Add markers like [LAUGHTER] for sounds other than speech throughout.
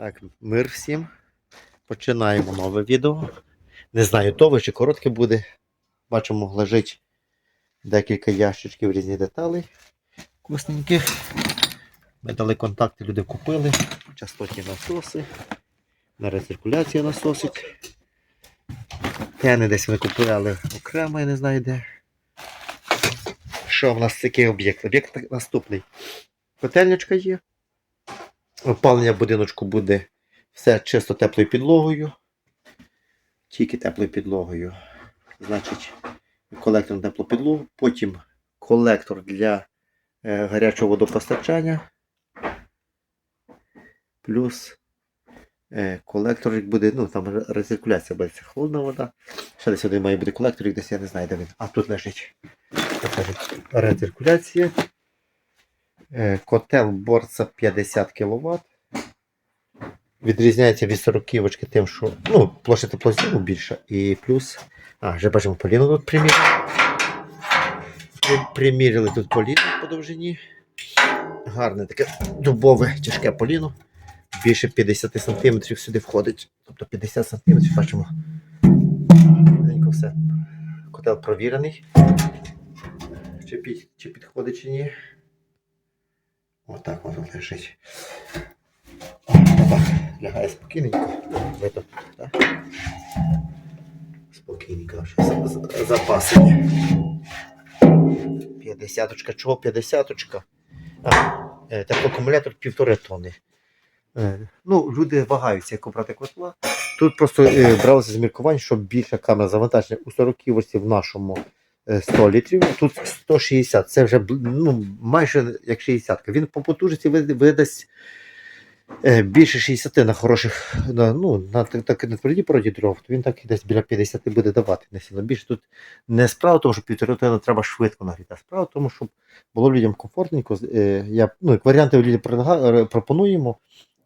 Так, мир всім. Починаємо нове відео. Не знаю, довге чи коротке буде. Бачимо, лежить декілька ящичків різних деталей вкусненьких. Ми дали контакти, люди купили. Частотні насоси. На рециркуляцію насосик. Тени десь ми купили, але окремо, я не знаю де. Що в нас такий об'єкт? Об'єкт наступний. Котельничка є. Опалення будиночку буде все чисто теплою підлогою. Тільки теплою підлогою. Значить, колектор на теплу підлогу. Потім колектор для е, гарячого водопостачання. Плюс е, колектор як буде, ну там рециркуляція буде це холодна вода. Ще десь один має бути колектор, як десь я не знаю, де він. А. Тут лежить рециркуляція. Е, Котел борца 50 кВт. Відрізняється від 40 тим, що ну, площа теплозіму більша. І плюс. А, вже бачимо поліну тут приміряли. При- Приміряли тут поліну по довжині. Гарне таке дубове тяжке поліно. Більше 50 см сюди входить. Тобто 50 см бачимо. Все. Котел провірений. Чи, під, чи підходить, чи ні. Отак воно лежить. Лягає спокійненько. Видно, так? Спокійненько. вже за- за- Запасені. П'ятдесяточка. Чого п'ятдесяточка? А, е, теплоакумулятор півтори тонни. Ну, люди вагаються, як обрати котла. Тут просто е, бралося з міркувань, що більша камера завантаження у 40 ворсі в нашому 100 літрів, тут 160. Це вже ну, майже як 60. Він по потужності видасть е, більше 60 на хороших, на, ну, на, так- на твердій породі дров, то він так і десь біля 50 буде давати. Не сильно більше. Тут не справа тому, що півтори тонни треба швидко нагріти, а справа тому, щоб було людям комфортненько. Е, я, ну, як варіанти людям пропонуємо.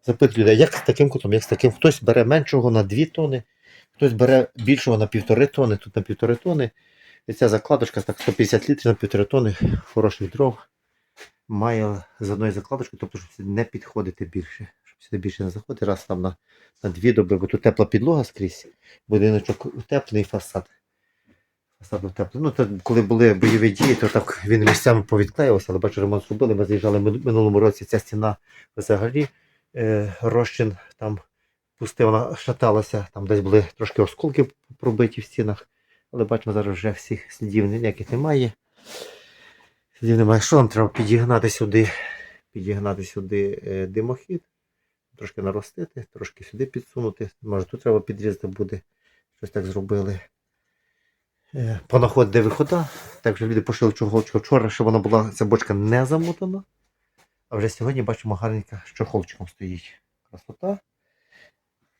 Запитують людей, як з таким кутом, як з таким. Хтось бере меншого на 2 тони, хтось бере більшого на півтори тони, тут на півтори тони. І ця закладочка так 150 літрів на півтори тони хороших дров має з одної закладочки, тобто, щоб не підходити більше. Щоб сюди більше не заходити, раз там на, на дві доби, бо тут тепла підлога скрізь, будиночок утеплений фасад. Фасад утеплений. Ну, то, коли були бойові дії, то так він місцями повідклеювався, але бачу, ремонт зробили. Ми заїжджали мину- минулому році, ця стіна взагалі е, розчин там пустив, вона шаталася, там десь були трошки осколки пробиті в стінах. Але бачимо, зараз вже всіх слідів ніяких немає. Слідів немає. Що нам треба підігнати сюди? Підігнати сюди е, димохід, трошки наростити, трошки сюди підсунути. Може тут треба підрізати буде. Щось так зробили. Е, Понаходить де вихода. Так вже люди пошили чохолочку вчора, щоб вона була, ця бочка не замотана. А вже сьогодні бачимо гарненька, з чохолчиком стоїть. Красота.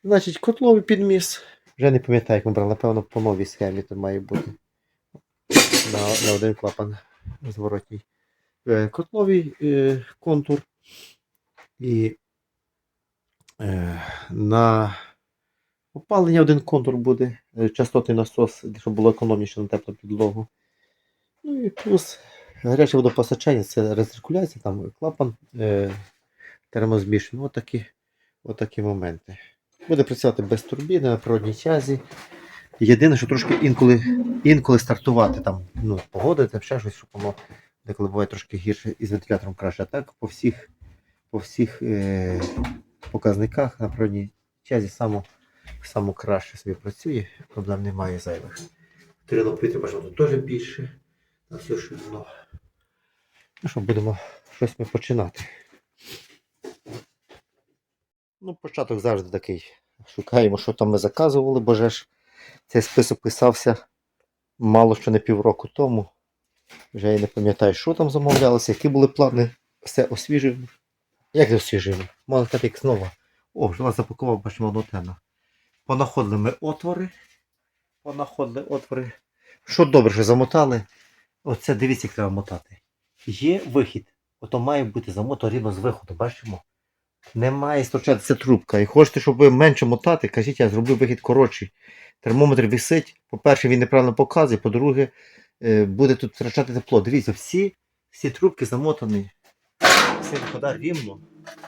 Значить, котловий підміс. Вже не пам'ятаю, як ми брали, напевно, по новій схемі тут має бути. На, на один клапан зворотній. Е, Котловий е, контур. І е, на опалення один контур буде. е, Частотний насос, щоб було економніше на теплу підлогу. Ну і плюс гаряче водопостачання, це рециркуляція, там клапан е, термозмішаний. Отакі, отакі моменти. Буде працювати без турбіни на природній тязі. Єдине, що трошки інколи, інколи стартувати, там, ну, погоди, там ще щось, щоб воно деколи буває трошки гірше і з вентилятором краще. А так по всіх, по всіх е, показниках на природній тязі само, само краще собі працює, проблем немає зайвих. Трило повітря бачимо тут теж більше. На все що воно. Ну що, будемо щось ми починати. Ну, початок завжди такий. Шукаємо, що там ми заказували, бо же ж цей список писався мало що не півроку тому. Вже я не пам'ятаю, що там замовлялося, які були плани. Все освіжуємо. Як не освіжуємо? Можна сказати, як знову. О, вже вас запакував, бачимо нотена. Понаходили ми отвори. Понаходили отвори. Що добре, що замотали. Оце дивіться, як треба мотати. Є вихід. Ото має бути замото рівно з виходу, бачимо? Не має сточатися трубка. І хочете, щоб ви менше мотати, кажіть, я зроблю вихід коротший. Термометр висить. По-перше, він неправильно показує, по-друге, е, буде тут втрачати тепло. Дивіться, всі, всі трубки замотані. Всі вихода рівно.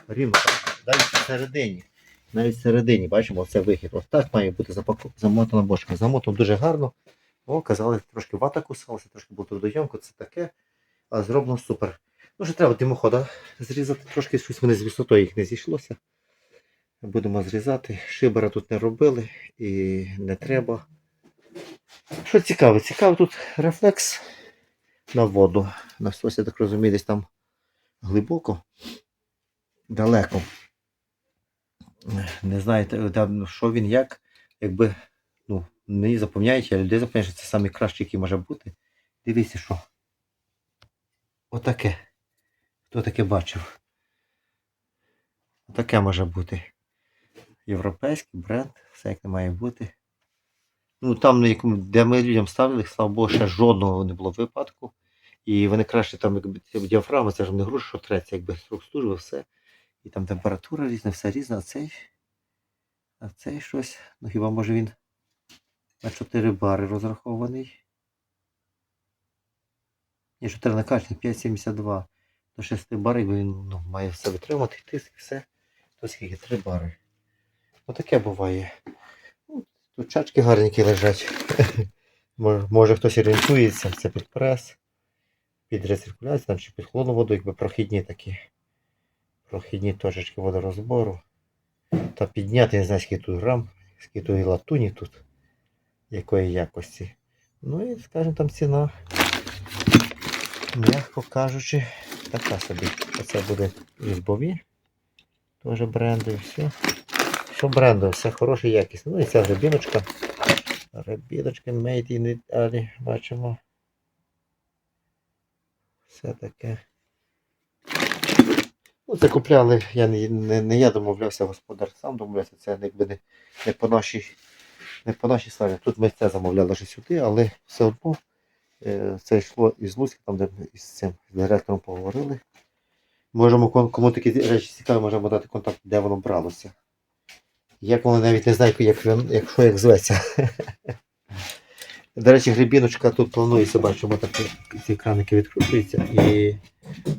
Рівно. Далі всередині. навіть всередині, бачимо, це вихід. Ось так має бути запаку... замотана бошка. Замотано дуже гарно. О, казали, трошки вата кусалася, трошки було трудоємко, це таке. А зроблено супер. Ну, ще треба димохода зрізати, трошки щось вони з висотою їх не зійшлося. Будемо зрізати. Шибера тут не робили і не треба. Що цікаво? Цікаво тут рефлекс на воду. На я так розумію, десь там глибоко, далеко. Не знаєте, що він як, якби, ну, мені запевняють, я людей запевняю, що це найкраще, який може бути. Дивіться, що. Отаке. Хто таке бачив? Отаке може бути. Європейський бренд, все як не має бути. Ну там, де ми людям ставили, слава Богу, ще жодного не було випадку. І вони краще там, якби діафрагма, це ж не груша, що треться, якби строк служби, все. І там температура різна, все різне, а цей. А цей щось. Ну хіба може він на 4 бари розрахований? Ні, 4 накачаний, 5,72 до 6 барів, він ну, має все витримати, тиск, все. То скільки 3 бари. Ну таке буває. Ну, Тут чашки гарненькі лежать. [LAUGHS] може, хтось орієнтується, це під прес, під рециркуляцію, чи під холодну воду, якби прохідні такі. Прохідні точечки водорозбору. Та підняти, не знаю, скільки тут грам, скільки тут латуні тут, якої якості. Ну і, скажімо, там ціна, м'яко кажучи, така собі. Оце буде різьбові. Теж бренди, все. Що бренду, все хороше, якісне. Ну і ця гребіночка. Гребіночка Made in Italy, бачимо. Все таке. Ну, це купляли, я не, не, не я домовлявся, господар сам домовлявся, це якби не, не по нашій не по нашій славі. Тут ми це замовляли вже сюди, але все одно це йшло із Луцька, там де із цим директором поговорили. Можемо, кому- такі речі цікаві, можемо дати контакт, де воно бралося. Як воно навіть не знаю, як, він- як, що як зветься. До речі, грибіночка тут планується, бачимо, так ці краники відкручуються і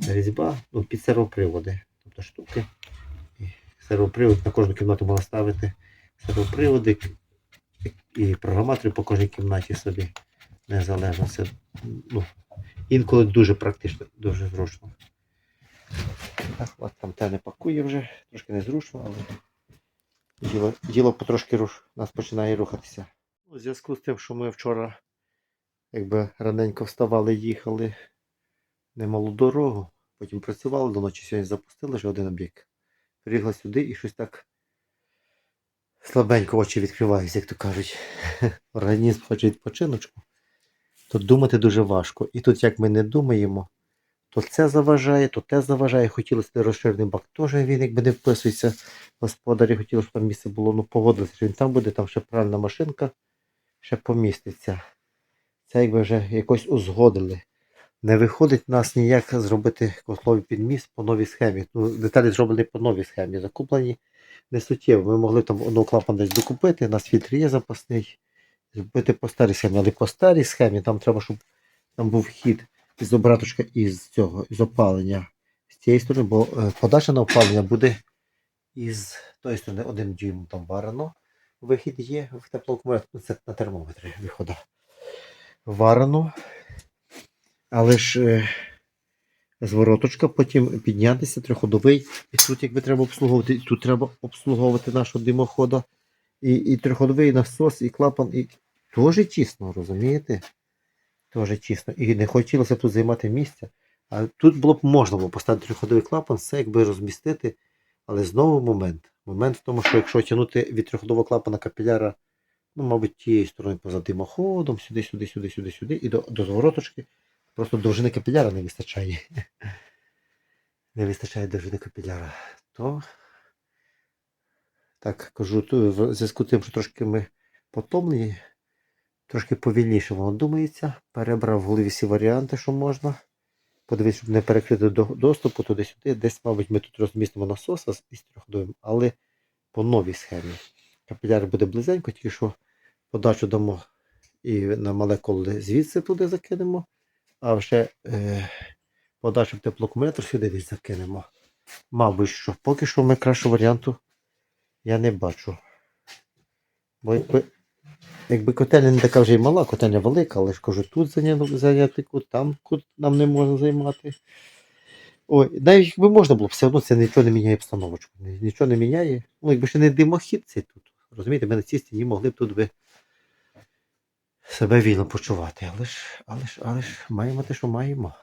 різьба ну, під сервоприводи. Тобто штуки. І сервопривод на кожну кімнату можна ставити сервоприводи і програматори по кожній кімнаті собі незалежно. Це ну, інколи дуже практично, дуже зручно. Так, от там те не пакує вже, трошки незручно, але діло, діло потрошки руш, нас починає рухатися. У зв'язку з тим, що ми вчора якби раненько вставали, їхали немалу дорогу, потім працювали до ночі, сьогодні запустили вже один об'єкт. Приїхали сюди і щось так слабенько очі відкриваються, як то кажуть. [LAUGHS] Організм хоче відпочиночку. То думати дуже важко. І тут, як ми не думаємо, то це заважає, то те заважає. Хотілося розширений бак теж він якби не вписується. Господарі хотіли, щоб там місце було, ну погодилися, що він там буде, там ще пральна машинка ще поміститься. Це якби вже якось узгодили. Не виходить нас ніяк зробити котловий підміст по новій схемі. Ну, деталі зроблені по новій схемі. Закуплені не суттєво. Ми могли там одного клапана десь докупити, у нас фільтр є запасний. Зробити по старій схемі. Але по старій схемі там треба, щоб там був вхід із обраточка із цього, із опалення з цієї сторони, бо е, подача на опалення буде із тої сторони один дюйм там варено. Вихід є в теплоакумулятор, це на термометрі виходить. Варено. Але ж е, звороточка, потім піднятися, триходовий. І тут якби треба обслуговувати, тут треба обслуговувати нашого димохода. І, і триходовий насос, і клапан, і теж тісно, розумієте? Теж тісно. І не хотілося тут займати місця. А тут було б можна було поставити триходовий клапан, все якби розмістити. Але знову момент. Момент в тому, що якщо тягнути від триходового клапана капіляра, ну, мабуть, тією стороною поза димоходом, сюди, сюди, сюди, сюди, сюди, і до, до звороточки, просто довжини капіляра не вистачає. [LAUGHS] Не вистачає довжини капіляра. То, так кажу, в зв'язку з тим, що трошки ми потомлені, трошки повільніше воно думається. Перебрав в голові всі варіанти, що можна. Подивись, щоб не перекрити до- доступу туди-сюди. Десь, мабуть, ми тут розмістимо насоса з із трьохдовим, але по новій схемі. Капіляр буде близенько, тільки що подачу дамо і на мале коло звідси туди закинемо, а вже е, подачу в теплоакумулятор сюди десь закинемо. Мабуть, що поки що ми кращого варіанту Я не бачу. Бо якби котельня не така вже й мала, котельня велика, але ж кажу, тут зайняти, кут, там кут нам не можна займати. Ой, навіть якби можна було, все одно це нічого не міняє обстановочку. Нічого не міняє. Ну, якби ще не димохід цей тут. Розумієте, ми на цій стіні могли б тут би себе вільно почувати. Але ж, але ж, але ж маємо те, що маємо.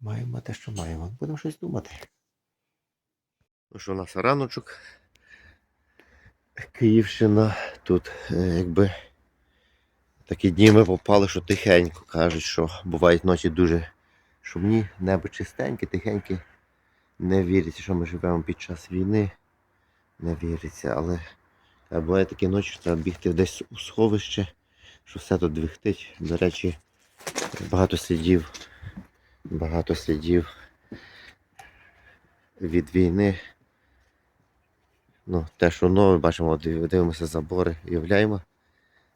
Маємо те, що маємо. Будемо щось думати. Ну що, у нас раночок. Київщина. Тут е, якби такі дні ми попали, що тихенько кажуть, що бувають ночі дуже шумні, небо чистеньке, тихеньке. Не віриться, що ми живемо під час війни. Не віриться, але е, буває такі ночі, що треба бігти десь у сховище, що все тут двихтить. До речі, багато слідів, багато слідів від війни. Ну, те, що нове, бачимо, дивимося забори, уявляємо,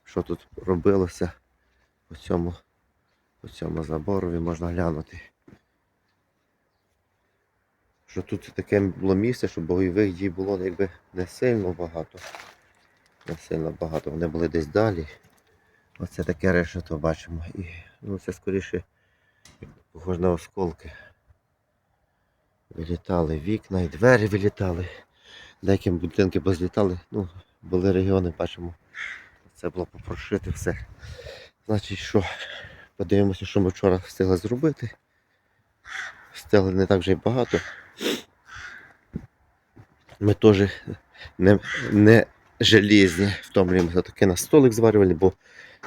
що тут робилося по цьому, по цьому заборові можна глянути. Що тут таке було місце, що бойових дій було ну, якби не сильно багато. Не сильно багато. Вони були десь далі. Оце таке решето бачимо. І ну, це скоріше похоже на осколки. Вилітали вікна і двері вилітали. Деякі будинки позлітали. Ну, були регіони, бачимо. Це було попрошити все. Значить, що подивимося, що ми вчора встигли зробити. Встигли не так вже й багато. Ми теж не, не желізні втомлюємося таки на столик зварювали, бо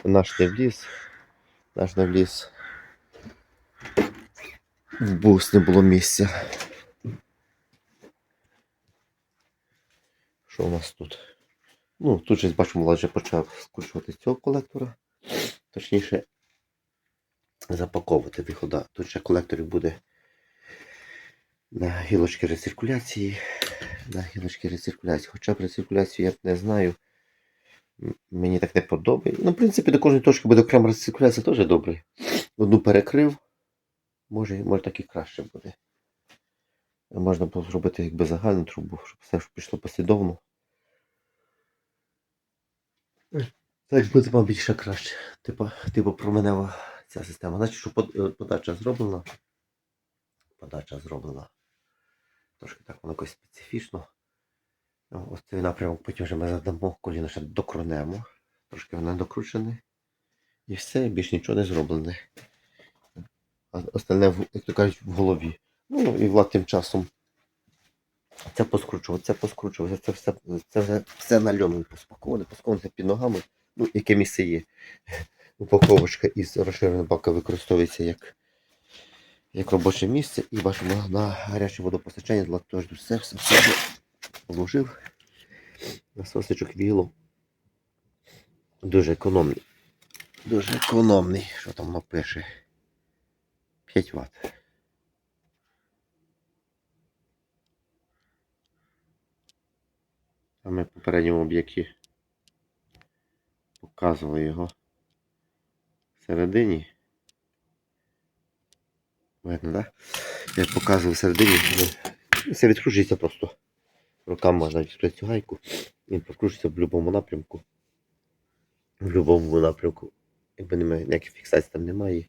наш не вліз. Наш не вліз. В бус не було місця. Що у нас тут? Ну, тут щось бачимо, вже почав скручувати цього колектора. Точніше, запаковувати вихода. Тут ще колекторів буде на гілочки рециркуляції. На гілочки рециркуляції. Хоча б рециркуляцію я не знаю. Мені так не подобається. Ну, в принципі, до кожної точки буде окрема рециркуляція теж добре. Одну перекрив. Може, може так і краще буде. Можна було зробити якби загальну трубу, щоб все пішло послідовно. Так буде, мабуть, ще краще. Типа, типу променева ця система. Значить, що е, подача зроблена. Подача зроблена. Трошки так воно якось специфічно. Ось цей напрямок потім вже ми задамо, коліно ще докрунемо. Трошки воно докручене. І все, більш нічого не зроблене. А остальне, як то кажуть, в голові. Ну і влад тим часом. Це поскручував, це поскручував, це все, це все, все на льону поспаковане, поспаковане під ногами. Ну, яке місце є. Упаковочка із розширеної бака використовується як, як робоче місце. І бачимо на гаряче водопостачання влад теж все, все, все вложив. Насосичок віло. Дуже економний. Дуже економний. Що там напише? 5 Вт. А ми в попередньому об'єкті показували його всередині. Видно, так? Да? Я показував всередині. Це відкручується просто. Руками можна відкрити цю гайку. Він прокручується в будь-якому напрямку. В будь-якому напрямку. Якби немає ніяких фіксацій там немає.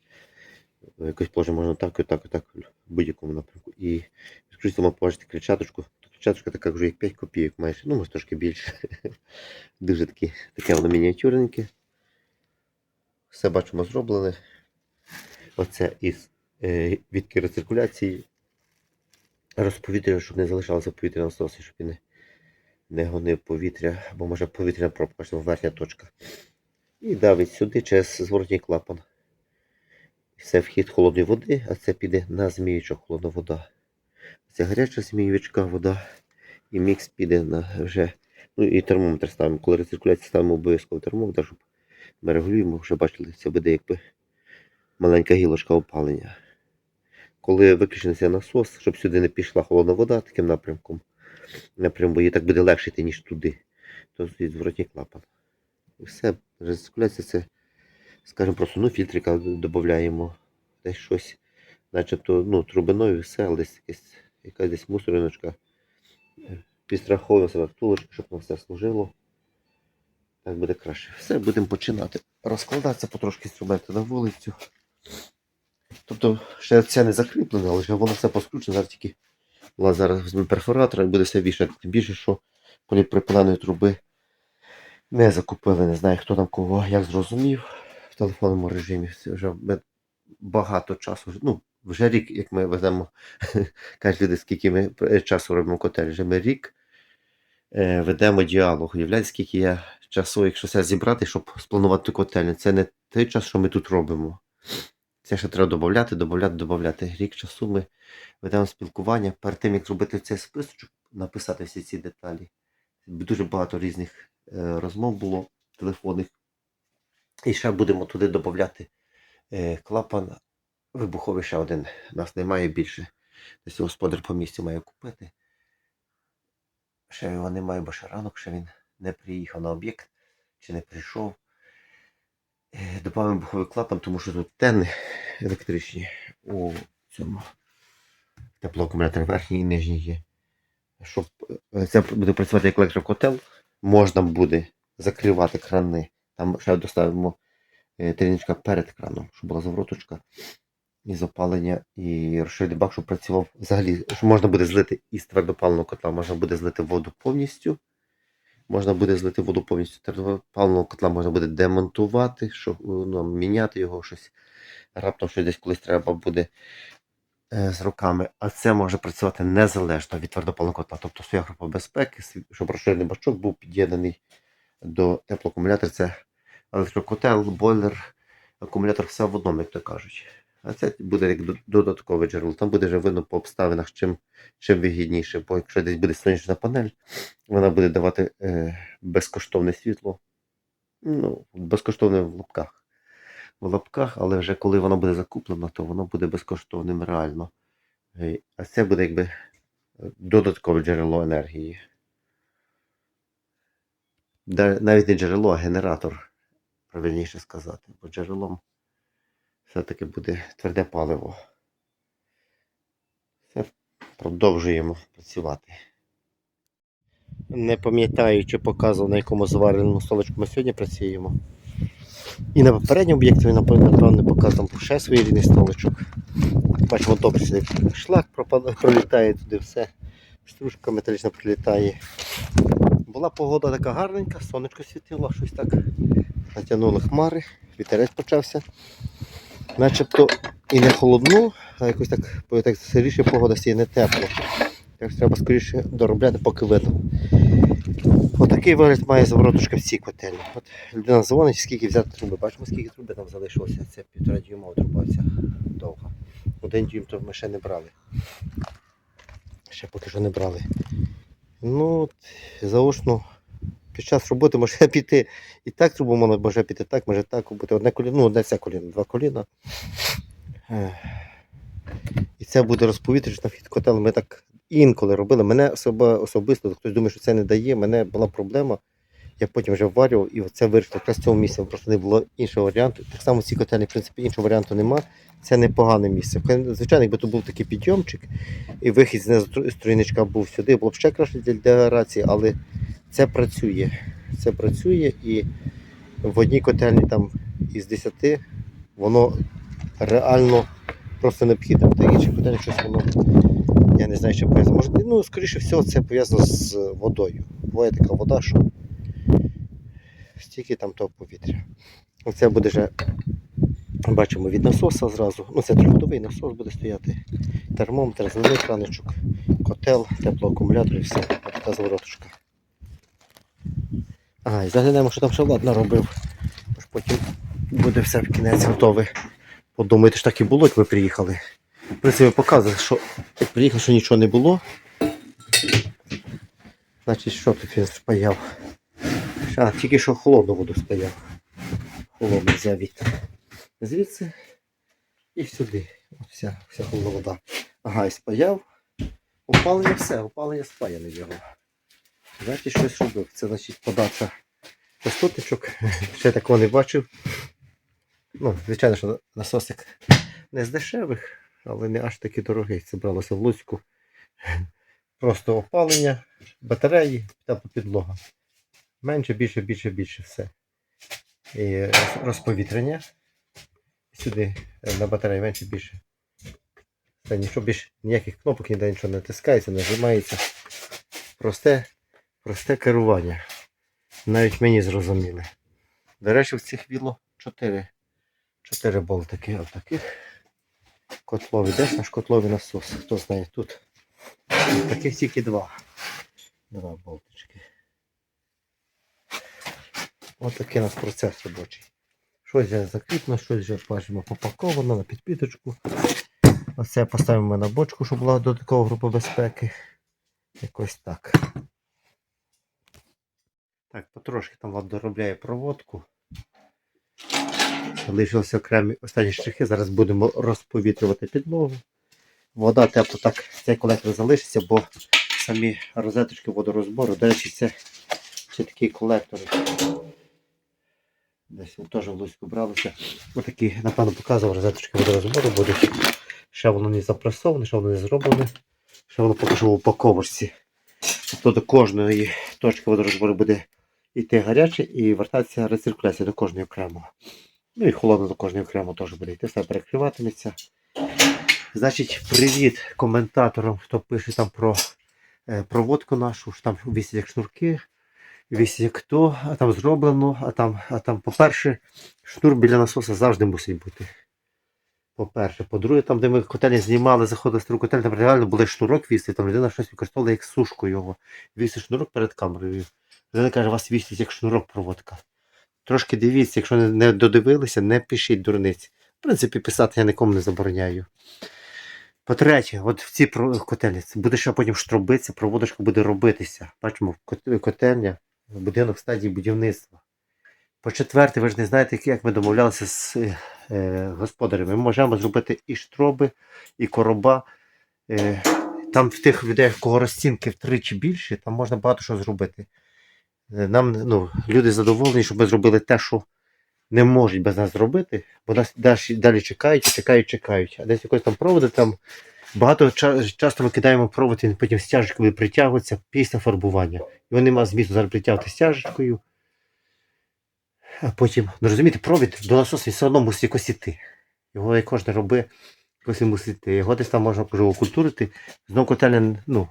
Якось положення можна так, і так, і так, в будь-якому напрямку. І відкручується, можна побачити кричаточку. Кричаточка така вже як 5 копійок майже. Ну, може трошки більше. [LAUGHS] Дуже такі, таке воно мініатюрненьке. Все бачимо зроблене. Оце із е, відки рециркуляції. Розповітря, щоб не залишалося повітря на насосі, щоб він не, не гонив повітря, бо може повітряна пробка, що верхня точка. І давить сюди через зворотній клапан. Це вхід холодної води, а це піде на зміючок холодна вода. Це гаряча зміючка вода. І мікс піде на вже. Ну і термометр ставимо. Коли рециркуляція ставимо обов'язково термометр, щоб ми регулюємо, вже бачили, це буде якби маленька гілочка опалення. Коли виключений насос, щоб сюди не пішла холодна вода таким напрямком, напряму, їй так буде легше йти, ніж туди, то стоїть зворотній клапан. І все, рециркуляція це, скажімо, просто ну, фільтрика додаємо, десь щось, начебто ну, трубиною, все, десь якась, якась десь мусориночка. е, підстраховуємо себе втулочку, щоб воно все служило. Так буде краще. Все, будемо починати розкладатися, потрошки інструменти на вулицю. Тобто, ще це не закріплено, але вже воно все поскручено, зараз тільки зараз візьме перфоратор і буде все вішати. Тим більше, що поліпропиленої труби не закупили, не знаю, хто там кого, як зрозумів в телефонному режимі. Це вже багато часу, ну, вже рік, як ми веземо, [LAUGHS] кажуть люди, скільки ми е, часу робимо котель, вже ми рік е, ведемо діалог. Уявляєте, скільки я часу, якщо все зібрати, щоб спланувати котельню. Це не той час, що ми тут робимо. Це ще треба додати, додати, додати. Рік часу ми ведемо спілкування. Перед тим, як зробити цей списочок, написати всі ці деталі. Дуже багато різних е, розмов було телефонних. І ще будемо туди додати клапан вибуховий ще один. Нас немає більше. Десь господар по місцю має купити. Ще його немає, бо ще ранок, ще він не приїхав на об'єкт чи не прийшов. Е, Добавимо вибуховий клапан, тому що тут тени електричні у цьому теплоакумулятор верхній і нижній є. Щоб е, це буде працювати як електрокотел, можна буде закривати крани. Там ще доставимо е, тріничка перед краном, щоб була завороточка і запалення, і розширити бак, щоб працював взагалі, що можна буде злити із твердопаленого котла, можна буде злити воду повністю. Можна буде злити воду повністю. Твердопаленого котла можна буде демонтувати, щоб ну, міняти його щось. Раптом щось десь колись треба буде е, з руками. А це може працювати незалежно від твердопаленого котла. Тобто своя група безпеки, щоб розширений бачок був під'єднаний до теплоакумулятора. Це електрокотел, бойлер, акумулятор все в одному, як то кажуть. А це буде як додаткове джерело. Там буде вже видно по обставинах, чим, чим вигідніше. Бо якщо десь буде сонячна панель, вона буде давати е, безкоштовне світло. Ну, безкоштовне в лапках. В лапках, але вже коли воно буде закуплено, то воно буде безкоштовним реально. Е, А це буде якби е, додаткове джерело енергії. Навіть не джерело, а генератор, правильніше сказати. Бо джерелом все-таки буде тверде паливо. Все, продовжуємо працювати. Не пам'ятаю, чи показував, на якому звареному столичку ми сьогодні працюємо. І на попередньому об'єкті, напевно, напевно, показував ще своєрідний столичок. Бачимо, добре сюди шлак пролітає туди все. Стружка металічна прилітає. Була погода така гарненька, сонечко світило, щось так. Натягнули хмари, вітерець почався. Начебто і не холодно, а якось так, так сиріше погода стає не тепло. Так треба скоріше доробляти, поки видно. Отакий вигляд має заворотушка в цій котельні. От людина дзвонить, скільки взяти труби. Бачимо, скільки труби там залишилося. Це півтора дюймова труба ця довга. Один дюйм то ми ще не брали. Ще поки що не брали. Ну, заочно під час роботи може [LAUGHS] піти і так трубу можна може піти так, може так бути. Одне коліно, ну одне це коліно, два коліна. І це буде розповітряч на котел. Ми так інколи робили. Мене особа, особисто, хтось думає, що це не дає. Мене була проблема. Я потім вже варював і це вирішив. Якраз в цьому місці просто не було іншого варіанту. Так само в цій котельні, в принципі, іншого варіанту нема. Це непогане місце. Звичайно, якби тут був такий підйомчик, і вихід з стройничка був сюди, було б ще краще для деграції, але це працює. Це працює і в одній котельні там із 10 воно реально просто необхідно. Та інші котельні щось воно, я не знаю, що пов'язано. Може, ну, скоріше всього, це пов'язано з водою. Буває така вода, що стільки там того повітря. Оце буде вже, бачимо, від насоса зразу. Ну, це трьохходовий насос буде стояти. Термометр, зелений краничок, котел, теплоакумулятор і все. Така завороточка. Ага, і заглянемо, що там ще Влад наробив. Тож потім буде все в кінець готове. Подумайте, ж так і було, як ви приїхали. В принципі, показує, що як приїхав, що нічого не було. Значить, що тут він спаяв? А, тільки що холодну воду спаяв. Холодну взяв від звідси і сюди. Вся, вся холодна вода. Ага, і спаяв. Опалення все, опалення спаяне його. Значить, щось робив. Це значить подача частотичок. [LAUGHS] Ще такого не бачив. Ну, звичайно, що насосик не з дешевих, але не аж такий дорогий. Це бралося в Луцьку. просто опалення, батареї, тепла підлога. Менше, більше, більше, більше все. І розповітрення. Сюди е, на батареї менше більше. Та нічого більше, ніяких кнопок, ніде нічого не натискається, нажимається. Просте, просте керування. Навіть мені зрозуміли. До речі, в цих віло 4. 4 болтики отаких. Котлові. Де ж наш котловий насос? Хто знає тут? Таких тільки два. Два болтички. Ось такий у нас процес робочий. Щось вже закріплено, щось вже бачимо попаковано на підпіточку. Оце поставимо на бочку, щоб була додаткова група безпеки. Якось так. Так, потрошки там доробляє проводку. Залишилися окремі останні штрихи. Зараз будемо розповітрювати підлогу. Вода тепло так, цей колектор залишиться, бо самі розеточки водорозбору. До речі, це ще такі колектори. Десь теж в Луцьку бралися. Ось такі, напевно, показував розеточки водорозбору будуть. Ще воно не запресоване, ще воно не зроблене. Ще воно поки що в упаковочці. Тобто до кожної точки водорозбору буде йти гаряче і вертатися рециркуляція до кожної окремо. Ну і холодно до кожної окремо теж буде йти, все перекриватиметься. Значить, привіт коментаторам, хто пише там про е, проводку нашу, що там вісять як шнурки, вісять як то, а там зроблено, а там, а там, по-перше, шнур біля насоса завжди мусить бути. По-перше, по-друге, там, де ми котельні знімали, заходили з котель, там реально були шнурок вісти, там людина щось використовувала як сушку його. Вісить шнурок перед камерою. Людина каже, вас вісить як шнурок проводка. Трошки дивіться, якщо не, додивилися, не пишіть дурниць. В принципі, писати я нікому не забороняю. По-третє, от в цій котельні буде ще потім штробитися, проводочка буде робитися. Бачимо, котельня, будинок в стадії будівництва. По-четверте, ви ж не знаєте, як ми домовлялися з е, господарями. Ми можемо зробити і штроби, і короба. Е, там в тих людей, в кого розцінки втричі більше, там можна багато що зробити. Е, Нам ну, люди задоволені, щоб ми зробили те, що не можуть без нас зробити, бо нас далі чекають, чекають, чекають. А десь якось там проводи там багато часто ми кидаємо провод, він потім стяжкою притягується після фарбування. Його нема змісту зараз притягувати стяжкою. А потім, ну розумієте, провід до насосу все одно мусить якось. Його як кожен роби, якось мусить. Його десь там можна кажу, окультурити. Знову котельня, ну,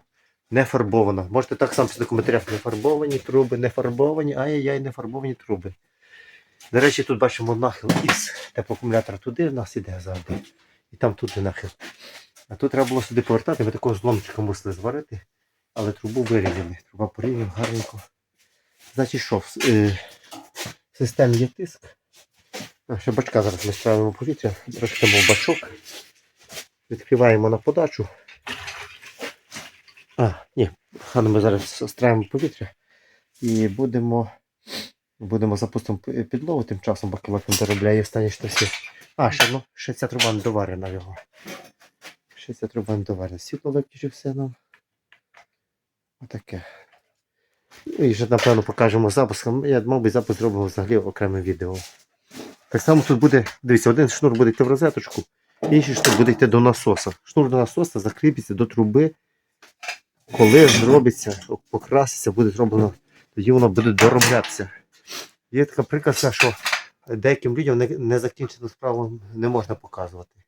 не фарбована. Можете так само в коментарях, не фарбовані труби, не фарбовані, ай-яй, не фарбовані труби. До речі, тут бачимо нахил із теплоакумулятора туди в нас іде завжди. І там туди нахил. А тут треба було сюди повертати, ми такого зломчика мусили зварити, але трубу вирівняли. Труба порівняна гарненько. Значить що, в, е, в системі є тиск. А, ще бачка зараз ми справимо повітря, в бачок. Відкриваємо на подачу. А, ні, гарно ми зараз страємо повітря і будемо, будемо запустимо підлогу тим часом, Максим доробляє останні штуки. А, ще, ну, ще ця труба не доварена його. Ще ця труба не. Світло нам. Отаке. І вже, напевно, покажемо запуск. Я, мабуть, запуск зробимо взагалі окреме відео. Так само тут буде, дивіться, один шнур буде йти в розеточку, інший шнур буде йти до насоса. Шнур до насоса закріпиться до труби. Коли зробиться, покраситься, буде зроблено, тоді воно буде дороблятися. Є така приказка, що деяким людям не закінчену справу не можна показувати.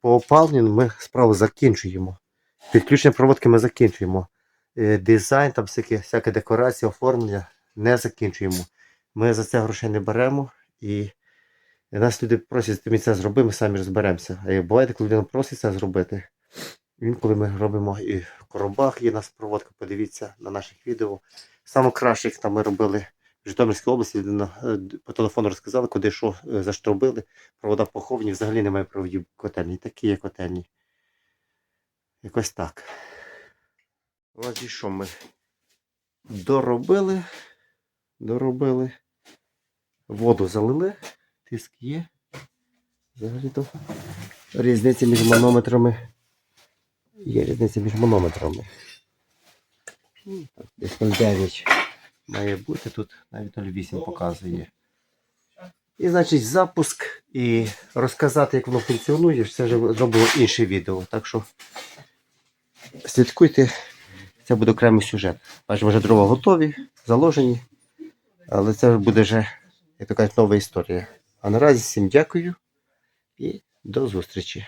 По опаленню ми справу закінчуємо. Підключення проводки ми закінчуємо. Е, Дизайн, там всякі, всяка декорація, оформлення не закінчуємо. Ми за це грошей не беремо і нас люди просять, ти мені це зроби, ми самі розберемося. А як буває, коли людина просить це зробити, інколи ми робимо і в коробах є у нас проводка, подивіться на наших відео. Саме краще, як там ми робили в Житомирській області, е, по телефону розказали, куди що е, заштробили, провода поховані, взагалі немає проводів котельні. Такі є котельні. Якось так. Ось і що ми доробили, доробили, воду залили, тиск є. Взагалі то різниця між манометрами. Є різниця між манометрами. Десь 0,9 має бути, тут навіть 0,8 показує. І значить запуск і розказати, як воно функціонує, це вже зробило інше відео. Так що слідкуйте. це буде окремий сюжет. Бачимо, вже дрова готові, заложені. Але це буде вже, як то кажуть, нова історія. А наразі всім дякую і до зустрічі.